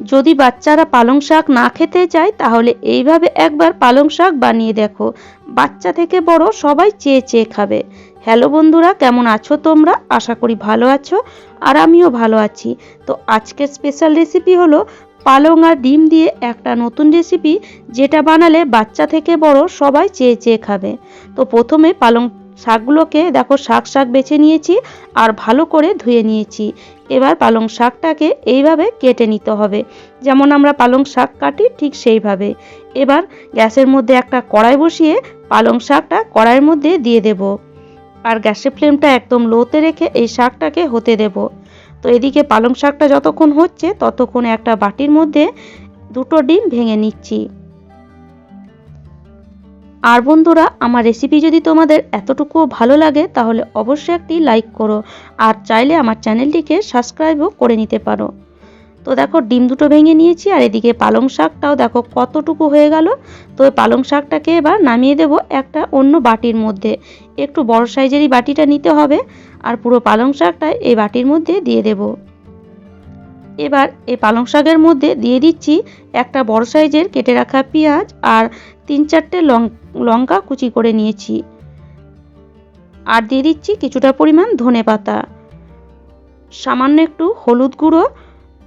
যদি বাচ্চারা পালং শাক না খেতে চায়, তাহলে এইভাবে একবার পালং শাক বানিয়ে দেখো। বাচ্চা থেকে বড় সবাই চেয়ে চেয়ে খাবে। হ্যালো বন্ধুরা, কেমন আছো তোমরা? আশা করি ভালো আছো আর আমিও ভালো আছি। তো আজকের স্পেশাল রেসিপি হলো পালং আর ডিম দিয়ে একটা নতুন রেসিপি যেটা বানালে বাচ্চা থেকে বড় সবাই চেয়ে চেয়ে খাবে। তো প্রথমে পালং শাকগুলোকে দেখো শাক শাক বেছে নিয়েছি আর ভালো করে ধুয়ে নিয়েছি। এবার পালং শাকটাকে এইভাবে কেটে নিতে হবে। যেমন আমরা পালং শাক কাটি ঠিক সেইভাবে। এবার গ্যাসের মধ্যে একটা কড়াই বসিয়ে পালং শাকটা কড়াইয়ের মধ্যে দিয়ে দেব। আর গ্যাসের ফ্লেমটা একদম লোতে রেখে এই শাকটাকে হতে দেব। তো এদিকে পালং শাকটা যতক্ষণ হচ্ছে ততক্ষণ একটা বাটির মধ্যে দুটো ডিম ভেঙে নিচ্ছি। আর বন্ধুরা, আমার রেসিপি যদি তোমাদের এতটুকুও ভালো লাগে, তাহলে অবশ্যই একটি লাইক করো আর চাইলে আমার চ্যানেলটিকে সাবস্ক্রাইবও করে নিতে পারো। তো দেখো, ডিম দুটো ভেঙে নিয়েছি আর এদিকে পালং শাকটাও দেখো কতটুকু হয়ে গেল। তো ওই পালং শাকটাকে এবার নামিয়ে দেব একটা অন্য বাটির মধ্যে। একটু বড় সাইজেরই বাটিটা নিতে হবে আর পুরো পালং শাকটা এই বাটির মধ্যে দিয়ে দেব। এবার এই পালং শাকের মধ্যে দিয়ে দিচ্ছি একটা বড় সাইজের কেটে রাখা পেঁয়াজ আর তিন চারটে লং লঙ্কা কুচি করে নিয়েছি। আর দিয়ে দিচ্ছি কিছুটা পরিমাণ ধনে পাতা। সামান্য একটু হলুদ গুঁড়ো,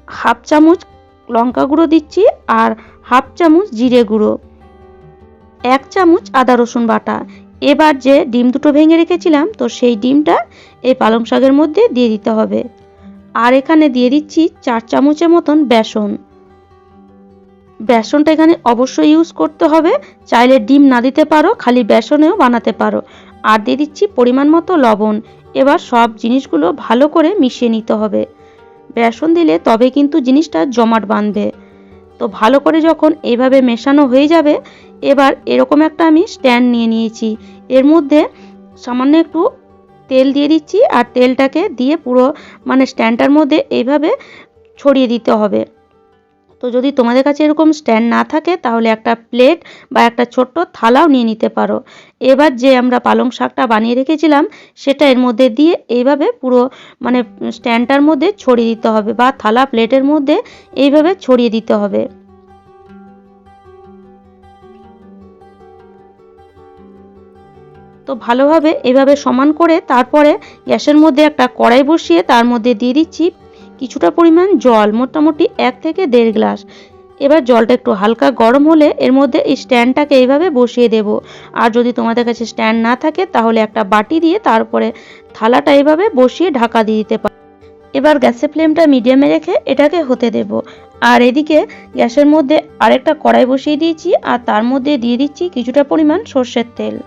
হাফ চামচ লঙ্কা গুঁড়ো দিচ্ছি আর হাফ চামচ জিরে গুঁড়ো। এক চামচ আদা রসুন বাটা। এবার যে ডিম দুটো ভেঙে রেখেছিলাম, তো সেই ডিমটা এই পালং শাকের মধ্যে দিয়ে দিতে হবে। আর এখানে দিয়ে দিচ্ছি চার চামচের মতন বেসন। বেসনটা এখানে অবশ্যই ইউজ করতে হবে, চাইলে ডিম না দিতে পারো, খালি বেসনেও বানাতে পারো। আর দিয়ে দিচ্ছি পরিমাণ মতো লবণ। এবার সব জিনিসগুলো ভালো করে মিশিয়ে নিতে হবে। বেসন দিলে তবে কিন্তু জিনিসটা জমাট বাঁধবে। তো ভালো করে যখন এইভাবে মেশানো হয়ে যাবে, এবার এরকম একটা আমি স্ট্যান্ড নিয়ে নিয়েছি। এর মধ্যে সামান্য একটু তেল দিয়ে দিচ্ছি আর তেলটাকে দিয়ে পুরো মানে স্ট্যান্ডটার মধ্যে এইভাবে ছড়িয়ে দিতে হবে। তো যদি তোমাদের কাছে এরকম স্ট্যান্ড না থাকে, তাহলে একটা প্লেট বা একটা ছোট্ট থালাও নিয়ে নিতে পারো। এবার যে আমরা পালং শাকটা বানিয়ে রেখেছিলাম, সেটা এর মধ্যে দিয়ে এইভাবে পুরো মানে স্ট্যান্ডটার মধ্যে ছড়িয়ে দিতে হবে বা থালা প্লেটের মধ্যে এইভাবে ছড়িয়ে দিতে হবে। তো ভালোভাবে এভাবে সমান করে তারপরে গ্যাসের মধ্যে একটা কড়াই বসিয়ে তার মধ্যে দিয়ে দিচ্ছি কিছুটা পরিমাণ জল, মোটামুটি এক থেকে দেড় গ্লাস। এবার জলটা একটু হালকা গরম হলে এর মধ্যে এই স্ট্যান্ডটাকে এইভাবে বসিয়ে দেব। আর যদি তোমাদের কাছে স্ট্যান্ড না থাকে তাহলে একটা বাটি দিয়ে তারপরে থালাটা এইভাবে বসিয়ে ঢাকা দিয়ে দিতে পারো। এবার গ্যাসের ফ্লেমটা মিডিয়ামে রেখে এটাকে হতে দেব। আর এদিকে গ্যাসের মধ্যে আরেকটা কড়াই বসিয়ে দিয়েছি আর তার মধ্যে দিয়ে দিচ্ছি কিছুটা পরিমাণ সর্ষের তেল।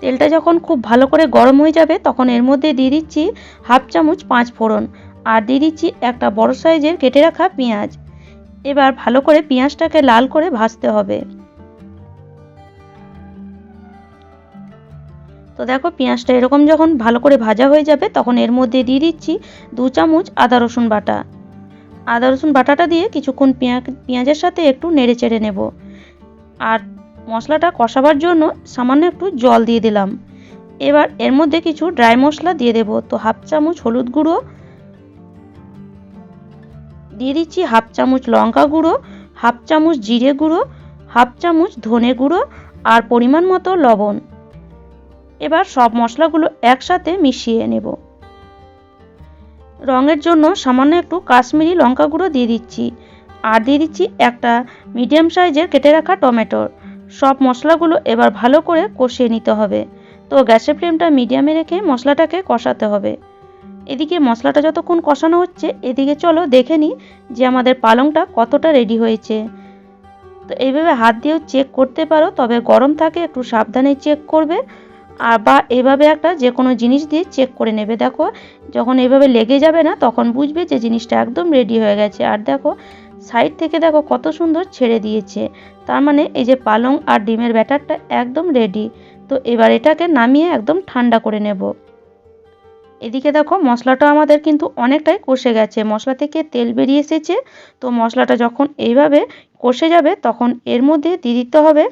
তেলটা যখন খুব ভালো করে গরম হয়ে যাবে, তখন এর মধ্যে দিয়ে দিচ্ছি হাফ চামচ পাঁচ ফোড়ন আর দিয়ে দিচ্ছি একটা বড় সাইজের কেটে রাখা পেঁয়াজ। এবার ভালো করে পেঁয়াজটাকে লাল করে ভাজতে হবে। তো দেখো পেঁয়াজটা এরকম যখন ভালো করে ভাজা হয়ে যাবে, তখন এর মধ্যে দিয়ে দিচ্ছি দু চামচ আদা রসুন বাটা। আদা রসুন বাটাটা দিয়ে কিছুক্ষণ পেঁয়াজ, পেঁয়াজের সাথে একটু নেড়ে চেড়ে নেব। আর মশলাটা কষাবার জন্য সামান্য একটু জল দিয়ে দিলাম। এবার এর মধ্যে কিছু ড্রাই মশলা দিয়ে দেব। তো হাফ চামচ হলুদ গুঁড়ো, দিয়ে দিচ্ছি হাফ চামচ লঙ্কা গুঁড়ো, হাফ চামচ জিরে গুঁড়ো, হাফ চামচ ধনে গুঁড়ো আর পরিমাণ মতো লবণ। এবার সব মশলাগুলো একসাথে মিশিয়ে নেব। রঙের জন্য সামান্য একটু কাশ্মীরি লঙ্কা গুঁড়ো দিয়ে দিচ্ছি। আর দিয়ে দিচ্ছি একটা মিডিয়াম সাইজের কেটে রাখা টমেটোর। সব মশলাগুলো এবার ভালো করে কষিয়ে নিতে হবে। তো গ্যাসের ফ্লেমটা মিডিয়ামে রেখে মশলাটাকে কষাতে হবে। এদিকে মশলাটা যতক্ষণ কষানো হচ্ছে, এদিকে চলো দেখে নিই যে আমাদের পালংটা কতটা রেডি হয়েছে। তো এইভাবে হাত দিয়েও চেক করতে পারো, তবে গরম থাকে, একটু সাবধানে চেক করবে, আর বা এভাবে একটা যে কোনো জিনিস দিয়ে চেক করে নেবে। দেখো, যখন এভাবে লেগে যাবে না, তখন বুঝবে যে জিনিসটা একদম রেডি হয়ে গেছে। আর দেখো সাইড থেকে দেখো কত সুন্দর ছেড়ে দিয়েছে। তার মানে এই যে পালং আর ডিমের ব্যাটারটা একদম রেডি তো এবার এটাকে নামিয়ে একদম ঠান্ডা করে নেব। এদিকে দেখো মশলাটা আমাদের কিন্তু অনেকটাই কষে গেছে। মশলা থেকে তেল বেরিয়ে এসেছে। তো মশলাটা যখন এইভাবে কষে যাবে তখন এর মধ্যে দিয়ে দিতে হবে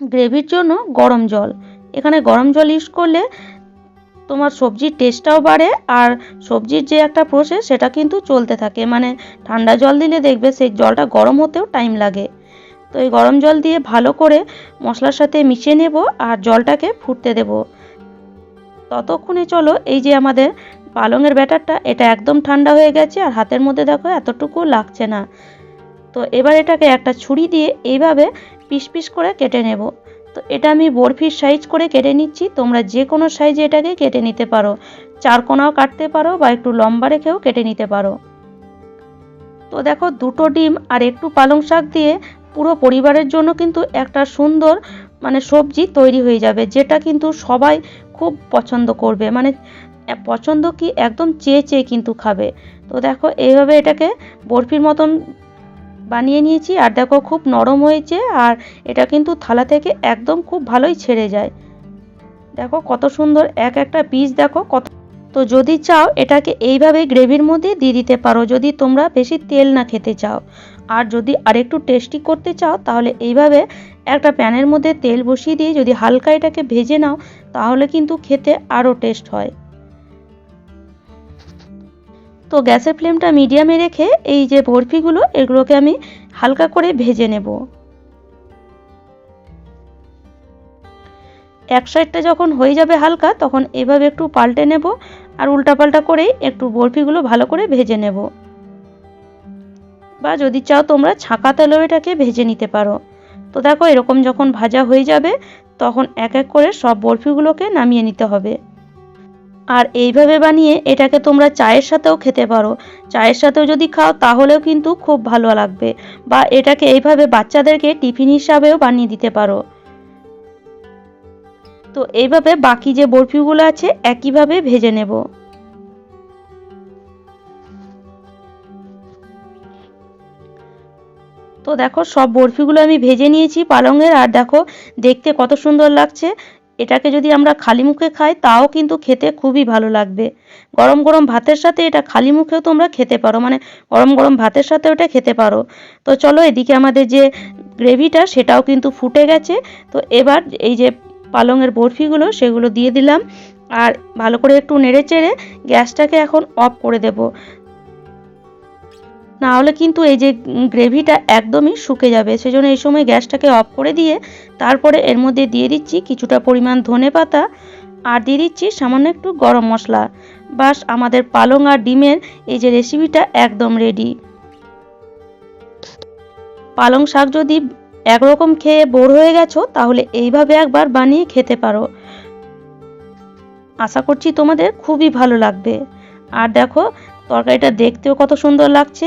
গ্রেভির জন্য গরম জল। এখানে গরম জল ইউজ করলে তোমার সবজির টেস্টটাও বাড়ে আর সবজির যে একটা প্রসেস সেটা কিন্তু চলতে থাকে। মানে ঠান্ডা জল দিলে দেখবে সেই জলটা গরম হতেও টাইম লাগে। তো এই গরম জল দিয়ে ভালো করে মশলার সাথে মিশিয়ে নেব আর জলটাকে ফুটতে দেব। ততক্ষণে চলো, এই যে আমাদের পালংয়ের ব্যাটারটা, এটা একদম ঠান্ডা হয়ে গেছে আর হাতের মধ্যে দেখো এতটুকু লাগছে না। তো এবার এটাকে একটা ছুরি দিয়ে এইভাবে পিস পিস করে কেটে নেব। তো এটা আমি বরফির সাইজ করে কেটে নিচ্ছি, তোমরা যে কোনো সাইজে এটাকে কেটে নিতে পারো। চার কোনাও কাটতে পারো বা একটু লম্বা রেখেও কেটে নিতে পারো। তো দেখো দুটো ডিম আর একটু পালং শাক দিয়ে পুরো পরিবারের জন্য কিন্তু একটা সুন্দর মানে সবজি তৈরি হয়ে যাবে, যেটা কিন্তু সবাই খুব পছন্দ করবে। মানে পছন্দ কি একদম চেয়ে চেয়ে কিন্তু খাবে। তো দেখো, এইভাবে এটাকে বরফির মতন বানিয়ে নিয়েছি, আর দেখো খুব নরম হয়েছে, আর এটা কিন্তু থালা থেকে একদম খুব ভালোই ছেড়ে যায়। দেখো কত সুন্দর এক একটা পিস দেখো কত, তো যদি চাও এটাকে এইভাবে গ্রেভির মধ্যে দিয়ে দিতে পারো, যদি তোমরা বেশি তেল না খেতে চাও। আর যদি আরেকটু টেস্টি করতে চাও, তাহলে এইভাবে একটা প্যানের মধ্যে তেল বসিয়ে দিয়ে যদি হালকা এটাকে ভেজে নাও, তাহলে কিন্তু খেতে আরও টেস্ট হয়। তো গ্যাসের ফ্লেমটা মিডিয়ামে রেখে এই যে বরফিগুলো, এগুলোকে আমি হালকা করে ভেজে নেব। এক সাইডটা যখন হয়ে যাবে হালকা, তখন এভাবে একটু পাল্টে নেব আর উল্টাপাল্টা করেই একটু বরফিগুলো ভালো করে ভেজে নেব। বা যদি চাও তোমরা ছাঁকা তেলেও এটাকে ভেজে নিতে পারো। তো দেখো, এরকম যখন ভাজা হয়ে যাবে, তখন এক এক করে সব বরফিগুলোকে নামিয়ে নিতে হবে। আর এইভাবে বানিয়ে এটাকে তোমরা চায়ের সাথেও খেতে পারো। চায়ের সাথেও যদি খাও, তাহলেও কিন্তু খুব ভালো লাগবে। বা এটাকে এইভাবে বাচ্চাদেরকে টিফিন হিসাবেও বানিয়ে দিতে পারো। তো এইভাবে বাকি যে বরফিগুলো আছে, একইভাবে ভেজে নেব। তো দেখো সব বরফিগুলো আমি ভেজে নিয়েছি পালংয়ের, আর দেখো দেখতে কত সুন্দর লাগছে। এটাকে যদি আমরা খালি মুখে খাই, তাও কিন্তু খেতে খুবই ভালো লাগবে। গরম গরম ভাতের সাথে এটা খালি মুখেও তোমরা খেতে পারো মানে গরম গরম ভাতের সাথে ওটা খেতে পারো। তো চলো এদিকে আমাদের যে গ্রেভিটা, সেটাও কিন্তু ফুটে গেছে। তো এবার এই যে পালংয়ের বরফিগুলো, সেগুলো দিয়ে দিলাম। আর ভালো করে একটু নেড়ে চেড়ে গ্যাসটাকে এখন অফ করে দেব। না হলে কিন্তু এই যে গ্রেভিটা একদমই শুকে যাবে। সেজন্য এই সময় গ্যাসটাকে অফ করে দিয়ে তারপরে এর মধ্যে দিয়ে দিচ্ছি কিছুটা পরিমাণ ধনে পাতা আর দিয়ে দিচ্ছি সামান্য একটু গরম মশলা। বাস আমাদের পালং আর ডিমের এই যে রেসিপিটা একদম রেডি পালং শাক যদি একরকম খেয়ে বোর হয়ে গেছো, তাহলে এইভাবে একবার বানিয়ে খেতে পারো। আশা করছি তোমাদের খুবই ভালো লাগবে। আর দেখো, তরকারিটা দেখতেও কত সুন্দর লাগছে।